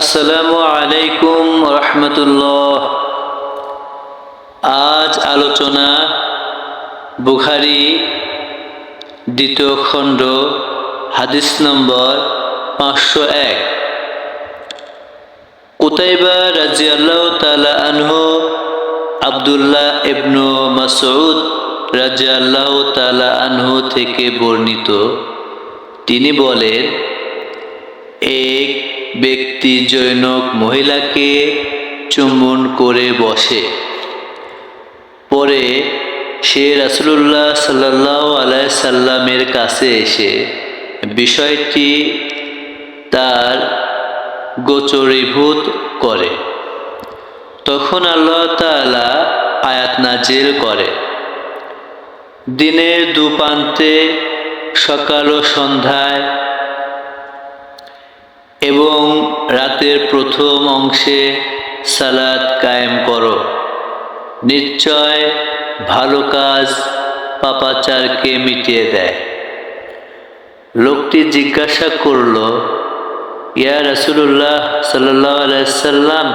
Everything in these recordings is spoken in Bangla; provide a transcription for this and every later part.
আসসালামু আলাইকুম রহমতুল্লাহ। আজ আলোচনা বুখারি দ্বিতীয় খণ্ড, হাদিস নম্বর পাঁচশো এক। কুতাইবা রাজিয়াল্লাহ তালা আনহু, আবদুল্লাহ ইবনু মাসউদ রাজিয়াল্লাহ তালা আনহু থেকে বর্ণিত। তিনি বলেন, এক ব্যক্তি জৈনক মহিলাকে চুম্বন করে বসে। পরে সে রাসুলুল্লাহ সাল্লাহ আলাই সাল্লামের কাছে এসে বিষয়টি তার গোচরীভূত করে। তখন আল্লাহ তাআলা আয়াত নাজিল করে। দিনের দুপান্তে সকাল ও সন্ধ্যায় এবং রাতের প্রথম অংশে সালাদ কায়েম করো। নিশ্চয় ভালো কাজ পাপাচারকে মিটিয়ে দেয়। লোকটি জিজ্ঞাসা করল, ইয়া রাসুলুল্লাহ সাল্লাহ আলাইসাল্লাম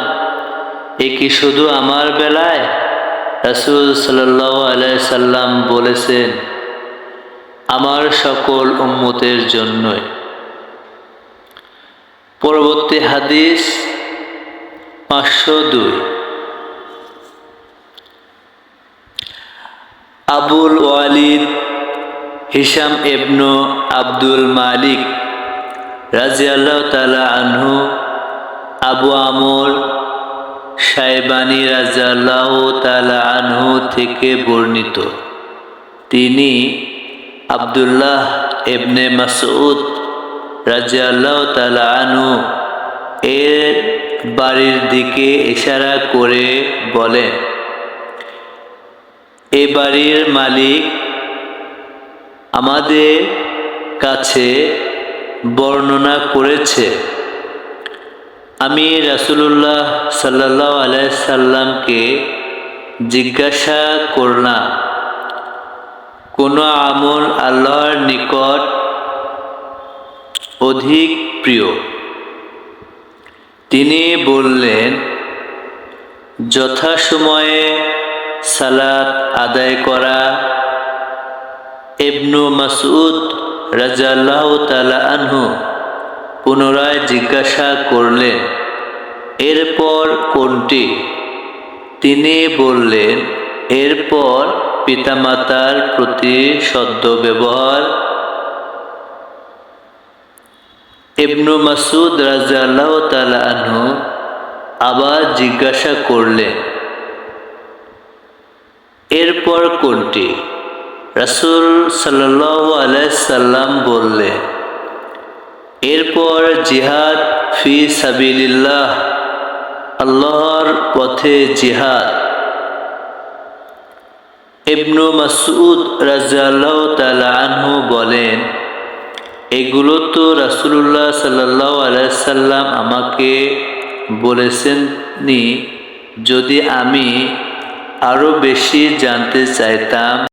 এ কি শুধু আমার বেলায়? রাসুল সাল্লাহ আলাইসাল্লাম বলেছেন, আমার সকল উম্মতের জন্যই। পরবর্তী হাদিস পাঁচশো দুই। আবুল ওয়ালিদ হিসাম এবনু আব্দুল মালিক রাজিয়াল্লাহ তালা আনহু, আবু আমর সাহেবানী রাজিয়াল্লাহ তালা আনহু থেকে বর্ণিত। তিনি আবদুল্লাহ এবনে মাসউদ রাজিয়াল্লাহ তালা আনহু এর বাড়ির দিকে ইশারা করে বলেন এ বাড়ির মালিক আমাদের কাছে বর্ণনা করেছে, আমি রাসুলুল্লাহ সাল্লাহ আলাইসাল্লামকে জিজ্ঞাসা করলাম, কোনো আমল আল্লাহর নিকট অধিক প্রিয়। তিনি বললেন, যথাসময়ে সালাত আদায় করা এবনু মাসুদ রাজাল্লাহ তালা আনহু পুনরায় জিজ্ঞাসা করলেন, এরপর কোনটি? তিনি বললেন, এরপর পিতামাতার প্রতি সদ্য ব্যবহার ইবনু মাসুদ রাজাল্লাহ তালা আবার জিজ্ঞাসা করলেন, এরপর কোনটি? রাসুল সাল্লাহ আলাইসাল্লাম বললেন, এরপর জিহাদ ফি সাবিল্লাহ আল্লাহর পথে জিহাদ। ইবনু মাসুদ রাজাল্লাহ বলেন এগুলো তো রাসুল্লাহ সাল্লাহ আলাইসাল্লাম আমাকে বলেছেন নি যদি আমি আরও বেশি জানতে চাইতাম